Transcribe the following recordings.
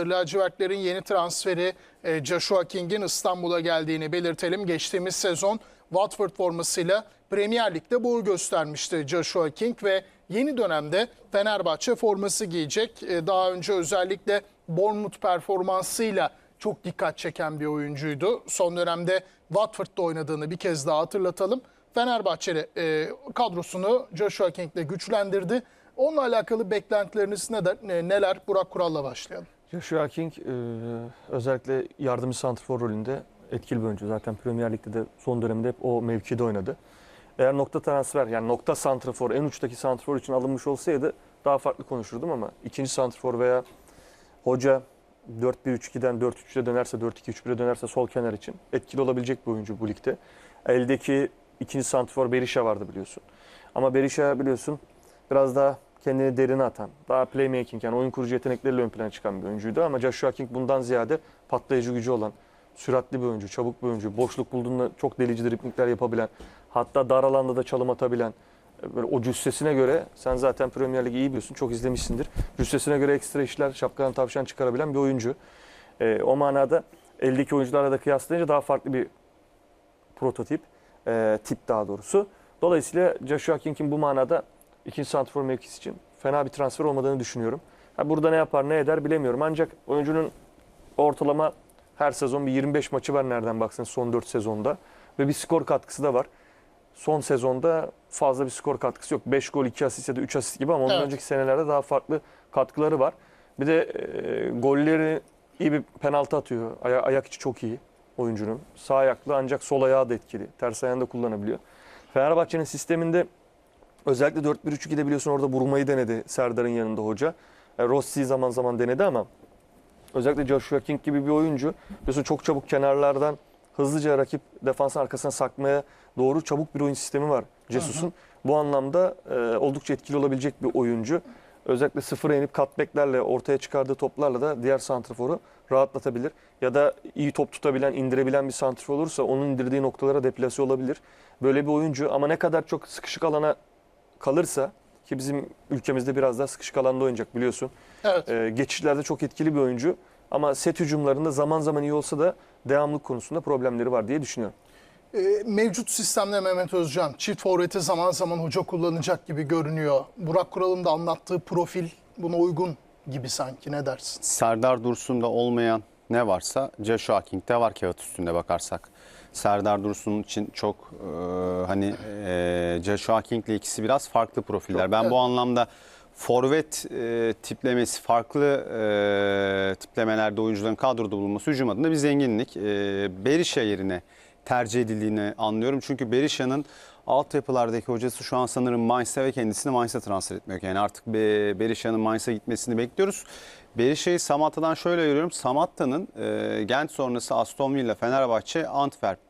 Lacivertlerin yeni transferi e, Joshua King'in İstanbul'a geldiğini belirtelim. Geçtiğimiz sezon Watford formasıyla Premier Lig'de boy göstermişti Joshua King ve yeni dönemde Fenerbahçe forması giyecek. E, Daha önce özellikle Bournemouth performansıyla çok dikkat çeken bir oyuncuydu. Son dönemde Watford'da oynadığını bir kez daha hatırlatalım. Fenerbahçe e, kadrosunu Joshua King'le güçlendirdi. Onunla alakalı beklentileriniz ne- neler? Burak Kural'la başlayalım. Joshua King e, özellikle yardımcı santrfor rolünde etkili bir oyuncu. Zaten Premier Lig'de de son dönemde hep o mevkide oynadı. Eğer nokta transfer yani nokta santrfor en uçtaki santrfor için alınmış olsaydı daha farklı konuşurdum ama ikinci santrfor veya hoca 4-1-3-2'den 4-3'e dönerse 4-2-3-1'e dönerse sol kenar için etkili olabilecek bir oyuncu bu ligde. Eldeki ikinci santrfor Berisha vardı biliyorsun. Ama Berisha biliyorsun biraz daha kendini derine atan, daha playmaking yani oyun kurucu yetenekleriyle ön plana çıkan bir oyuncuydu. Ama Joshua King bundan ziyade patlayıcı gücü olan, süratli bir oyuncu, çabuk bir oyuncu, boşluk bulduğunda çok delici driplingler yapabilen, hatta dar alanda da çalım atabilen, böyle o cüssesine göre sen zaten Premier Lig'i iyi biliyorsun, çok izlemişsindir. Cüssesine göre ekstra işler, şapkadan tavşan çıkarabilen bir oyuncu. E, o manada eldeki oyuncularla da kıyaslayınca daha farklı bir prototip, e, tip daha doğrusu. Dolayısıyla Joshua King'in bu manada ikinci santrfor mevkisi için fena bir transfer olmadığını düşünüyorum. Ha, burada ne yapar ne eder bilemiyorum. Ancak oyuncunun ortalama her sezon bir 25 maçı var nereden baksan son 4 sezonda. Ve bir skor katkısı da var. Son sezonda fazla bir skor katkısı yok. 5 gol, 2 asist ya da 3 asist gibi ama ondan Evet. önceki senelerde daha farklı katkıları var. Bir de e, golleri iyi bir penaltı atıyor. Aya- ayak içi çok iyi oyuncunun. Sağ ayaklı ancak sol ayağı da etkili. Ters ayağını da kullanabiliyor. Fenerbahçe'nin sisteminde özellikle 4-1-3-2'de biliyorsun orada vurmayı denedi Serdar'ın yanında hoca. E, Rossi zaman zaman denedi ama özellikle Joshua King gibi bir oyuncu biliyorsun çok çabuk kenarlardan hızlıca rakip defansın arkasına sakmaya doğru çabuk bir oyun sistemi var Jesus'un. Bu anlamda e, oldukça etkili olabilecek bir oyuncu. Özellikle sıfıra inip cutback'lerle ortaya çıkardığı toplarla da diğer santraforu rahatlatabilir. Ya da iyi top tutabilen, indirebilen bir santrafor olursa onun indirdiği noktalara deplase olabilir. Böyle bir oyuncu ama ne kadar çok sıkışık alana kalırsa ki bizim ülkemizde biraz daha sıkışık alanda oynayacak biliyorsun. Evet. Ee, geçişlerde çok etkili bir oyuncu ama set hücumlarında zaman zaman iyi olsa da devamlılık konusunda problemleri var diye düşünüyorum. E, Mevcut sistemde Mehmet Özcan çift forveti zaman zaman hoca kullanacak gibi görünüyor. Burak Kural'ın da anlattığı profil buna uygun gibi sanki ne dersin? Serdar Dursun'da olmayan ne varsa Joshua King'de var kağıt üstünde bakarsak. Serdar Dursun için çok e, hani e, Joshua King'le ikisi biraz farklı profiller. ben bu anlamda forvet e, tiplemesi farklı e, tiplemelerde oyuncuların kadroda bulunması hücum adına bir zenginlik. E, Berisha yerine tercih edildiğini anlıyorum. Çünkü Berisha'nın altyapılardaki hocası şu an sanırım Mainz'e ve kendisini Mainz'e transfer etmiyor. Yani artık Be- Berisha'nın Mainz'e gitmesini bekliyoruz. Berisha'yı Samatta'dan şöyle görüyorum. Samatta'nın e, Gent sonrası Aston Villa, Fenerbahçe, Antwerp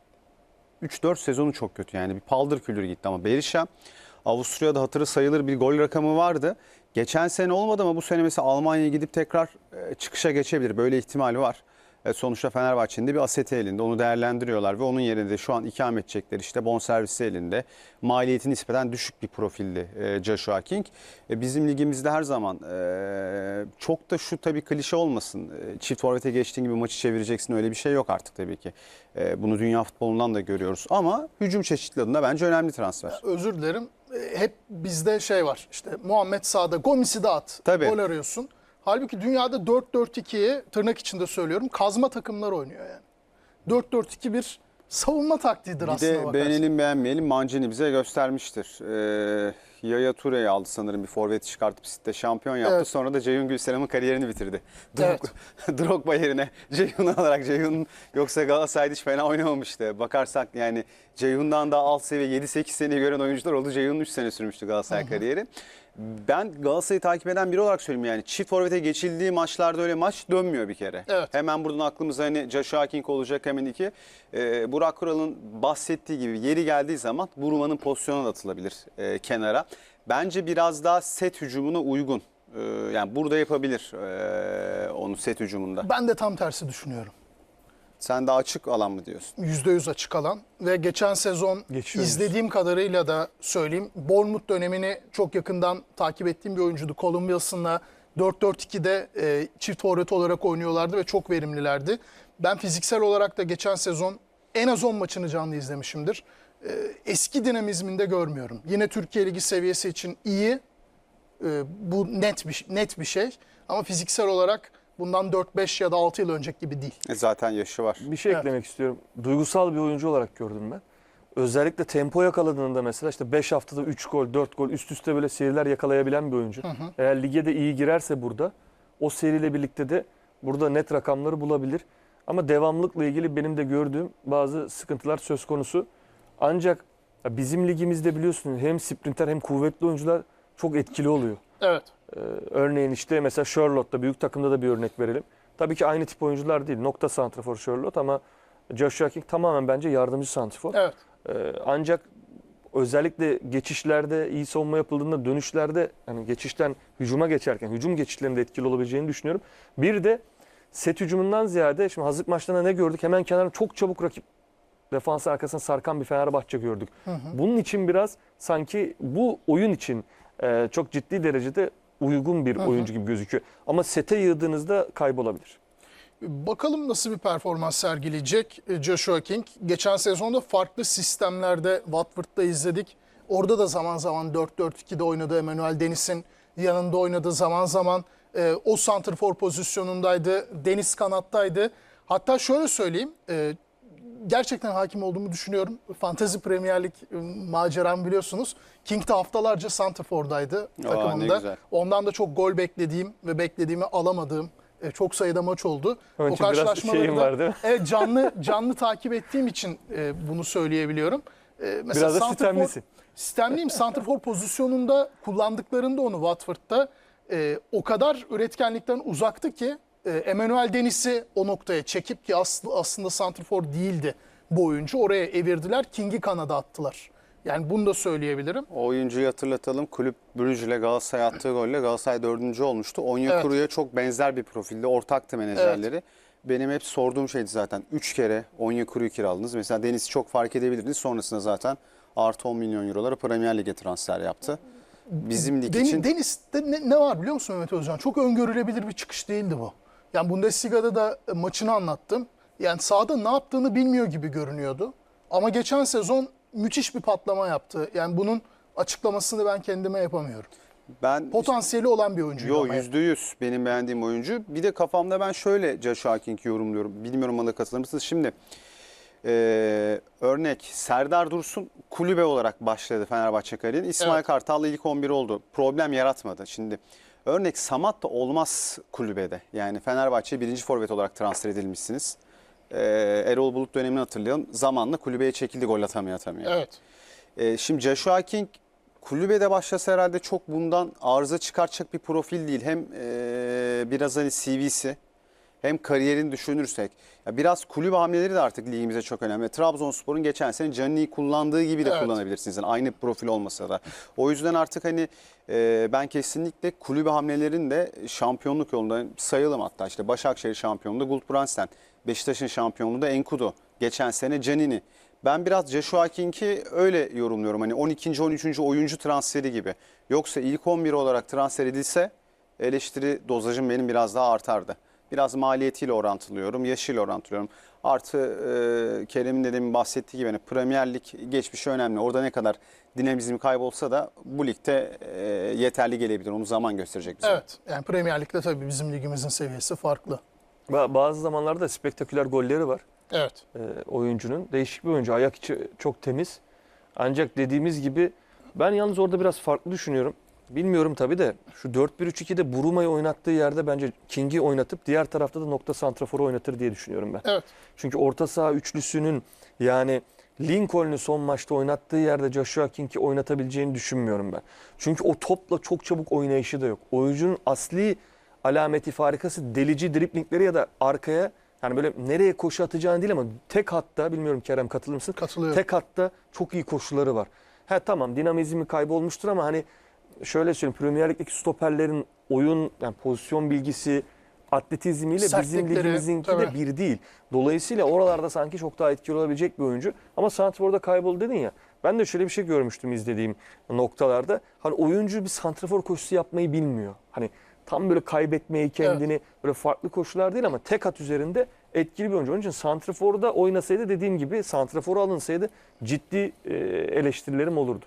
3-4 sezonu çok kötü yani bir paldır küldür gitti ama Berisha Avusturya'da hatırı sayılır bir gol rakamı vardı. Geçen sene olmadı ama bu sene mesela Almanya'ya gidip tekrar e, çıkışa geçebilir. Böyle ihtimali var. E, sonuçta Fenerbahçe'nin de bir aseti elinde. Onu değerlendiriyorlar ve onun yerine de şu an ikamet edecekleri işte bonservisi elinde. Maliyeti nispeten düşük bir profilli e, Joshua King. E, bizim ligimizde her zaman e, çok da şu tabii klişe olmasın. E, çift forvete geçtiğin gibi maçı çevireceksin öyle bir şey yok artık tabii ki. E, bunu dünya futbolundan da görüyoruz. Ama hücum çeşitliliği adına bence önemli transfer. Özür dilerim. Hep bizde şey var işte Muhammed Sağ'da Gomis'i de at. Tabii. Gol arıyorsun. Halbuki dünyada 4-4-2'yi tırnak içinde söylüyorum kazma takımlar oynuyor yani. 4-4-2 bir savunma taktiğidir Bir aslında de bakarsan. beğenelim beğenmeyelim Mancini bize göstermiştir. Ee, Yaya Toure'yi aldı sanırım bir forvet çıkartıp City'de şampiyon yaptı. Evet. Sonra da Ceyhun Gülselam'ın kariyerini bitirdi. Evet. Drog- Drogba yerine Ceyhun'u alarak Ceyhun yoksa Galatasaray'da hiç fena oynamamıştı. Bakarsak yani Ceyhun'dan daha alt seviye 7-8 seneyi gören oyuncular oldu. Ceyhun'un 3 sene sürmüştü Galatasaray kariyeri. Ben Galatasaray'ı takip eden biri olarak söyleyeyim yani çift forvete geçildiği maçlarda öyle maç dönmüyor bir kere. Evet. Hemen buradan aklımıza hani Joshua King olacak hemen iki. Ee, Burak Kural'ın bahsettiği gibi yeri geldiği zaman Buruma'nın pozisyona da atılabilir e, kenara. Bence biraz daha set hücumuna uygun. Ee, yani burada yapabilir e, onu set hücumunda. Ben de tam tersi düşünüyorum. Sen de açık alan mı diyorsun? %100 açık alan ve geçen sezon oyuncusu. izlediğim kadarıyla da söyleyeyim. Bournemouth dönemini çok yakından takip ettiğim bir oyuncuydu. Colin Wilson'la 4-4-2'de e, çift forvet olarak oynuyorlardı ve çok verimlilerdi. Ben fiziksel olarak da geçen sezon en az 10 maçını canlı izlemişimdir. E, eski dinamizminde görmüyorum. Yine Türkiye Ligi seviyesi için iyi. E, bu net bir net bir şey. Ama fiziksel olarak bundan 4-5 ya da 6 yıl önceki gibi değil. E, zaten yaşı var. Bir şey Evet. eklemek istiyorum. Duygusal bir oyuncu olarak gördüm ben. Özellikle tempo yakaladığında mesela işte 5 haftada 3 gol, 4 gol üst üste böyle seriler yakalayabilen bir oyuncu. Eğer lige de iyi girerse burada o seriyle birlikte de burada net rakamları bulabilir. Ama devamlılıkla ilgili benim de gördüğüm bazı sıkıntılar söz konusu. Ancak bizim ligimizde biliyorsunuz hem sprinter hem kuvvetli oyuncular çok etkili oluyor. Evet. Ee, örneğin işte mesela Charlotte'da büyük takımda da bir örnek verelim. Tabii ki aynı tip oyuncular değil. Nokta santrafor Charlotte ama Joshua King tamamen bence yardımcı santrafor. Evet. Ee, ancak özellikle geçişlerde iyi savunma yapıldığında dönüşlerde yani geçişten hücuma geçerken hücum geçişlerinde etkili olabileceğini düşünüyorum. Bir de set hücumundan ziyade şimdi hazırlık maçlarında ne gördük? Hemen kenarda çok çabuk rakip defans arkasına sarkan bir Fenerbahçe gördük. Bunun için biraz sanki bu oyun için e, çok ciddi derecede uygun bir oyuncu gibi gözüküyor. Ama sete yığdığınızda kaybolabilir. Bakalım nasıl bir performans sergileyecek e, Joshua King. Geçen sezonda farklı sistemlerde Watford'da izledik. Orada da zaman zaman 4-4-2'de oynadı. Emmanuel Deniz'in yanında oynadı. Zaman zaman e, o santrfor pozisyonundaydı. Deniz kanattaydı. Hatta şöyle söyleyeyim. e, gerçekten hakim olduğumu düşünüyorum. Fantasy Premier Lig e, maceram biliyorsunuz. King de haftalarca santrfordaydı ne takımında. Ondan da çok gol beklediğim ve beklediğimi alamadığım e, çok sayıda maç oldu. Onun için biraz şeyim var? Evet, canlı canlı takip ettiğim için e, bunu söyleyebiliyorum. E, mesela Biraz da sistemlisin. Sistemliyim. Santrfor pozisyonunda kullandıklarında onu Watford'da e, o kadar üretkenlikten uzaktı ki e, Emmanuel Deniz'i o noktaya çekip ki aslı, aslında santrfor değildi bu oyuncu. Oraya evirdiler. King'i kanada attılar. Yani bunu da söyleyebilirim. O oyuncuyu hatırlatalım. Kulüp Brüj ile Galatasaray attığı golle Galatasaray dördüncü olmuştu. Onyekuru'ya çok benzer bir profilde ortaktı menajerleri. Benim hep sorduğum şeydi zaten. Üç kere Onyekuru'yu kiraladınız. Mesela Deniz çok fark edebilirdiniz. Sonrasında zaten artı 10 milyon eurolara Premier Lig'e transfer yaptı. Bizim lig Den- için Deniz'de ne, ne var biliyor musun Mehmet Özcan? Çok öngörülebilir bir çıkış değildi bu. Yani Bundesliga'da da e, maçını anlattım. Yani sahada ne yaptığını bilmiyor gibi görünüyordu. Ama geçen sezon müthiş bir patlama yaptı. Yani bunun açıklamasını ben kendime yapamıyorum. ben Potansiyeli olan bir oyuncu. Yo yüzde yüz benim beğendiğim oyuncu. Bir de kafamda ben şöyle Joshua King'i yorumluyorum. Bilmiyorum bana katılır mısınız? Şimdi eee, örnek Serdar Dursun kulübe olarak başladı Fenerbahçe kariyeri. İsmail Evet. Kartal'la ilk 11 oldu. Problem yaratmadı. Şimdi örnek Samat da olmaz kulübede. Yani Fenerbahçe birinci forvet olarak transfer edilmişsiniz. Eee, Erol Bulut dönemini hatırlayalım. Zamanla kulübeye çekildi gol atamıyor atamıyor. Evet. Ee, şimdi Joshua King kulübede başlasa herhalde çok bundan arıza çıkartacak bir profil değil. Hem e, biraz hani CV'si hem kariyerini düşünürsek. Ya biraz kulüp hamleleri de artık ligimize çok önemli. Trabzonspor'un geçen sene Canini'yi kullandığı gibi de Evet. kullanabilirsiniz. Yani aynı profil olmasa da. O yüzden artık hani e, ben kesinlikle kulübe hamlelerin de şampiyonluk yolunda sayalım hatta işte Başakşehir şampiyonluğunda Gulbrandsen, Beşiktaş'ın şampiyonluğunda Enkudu, geçen sene Canini. Ben biraz Joshua King'i öyle yorumluyorum. Hani 12. 13. oyuncu transferi gibi. Yoksa ilk 11 olarak transfer edilse eleştiri dozajım benim biraz daha artardı. Biraz maliyetiyle orantılıyorum, yaşıyla orantılıyorum. Artı e, Kerem'in de demin bahsettiği gibi hani Premier Lig geçmişi önemli. Orada ne kadar dinamizmi kaybolsa da bu ligde e, yeterli gelebilir. Onu zaman gösterecek bize. Evet. Yani Premier Lig'de tabii bizim ligimizin seviyesi farklı. Ba- Bazı zamanlarda spektaküler golleri var. Evet. e, oyuncunun. Değişik bir oyuncu. Ayak içi çok temiz. Ancak dediğimiz gibi ben yalnız orada biraz farklı düşünüyorum. Bilmiyorum tabii de şu 4-1-3-2'de Buruma'yı oynattığı yerde bence King'i oynatıp diğer tarafta da nokta santraforu oynatır diye düşünüyorum ben. Evet. Çünkü orta saha üçlüsünün yani Lincoln'u son maçta oynattığı yerde Joshua King'i oynatabileceğini düşünmüyorum ben. Çünkü o topla çok çabuk oynayışı da yok. Oyuncunun asli alameti farikası delici driplingleri ya da arkaya yani böyle nereye koşu atacağını değil ama tek hatta bilmiyorum Kerem katılır mısın? Katılıyorum. Tek hatta çok iyi koşuları var. Ha tamam dinamizmi kaybolmuştur ama hani şöyle söyleyeyim Premier Lig'deki stoperlerin oyun yani pozisyon bilgisi atletizmiyle bizim Sertlikleri, ligimizinki de tabii. bir değil. Dolayısıyla oralarda sanki çok daha etkili olabilecek bir oyuncu. Ama santraforda kayboldu dedin ya. Ben de şöyle bir şey görmüştüm izlediğim noktalarda. Hani oyuncu bir santrafor koşusu yapmayı bilmiyor. Hani tam böyle kaybetmeyi kendini böyle farklı koşular değil ama tek at üzerinde etkili bir oyuncu. Onun için Santrafor'da oynasaydı dediğim gibi Santrafor'a alınsaydı ciddi e, eleştirilerim olurdu.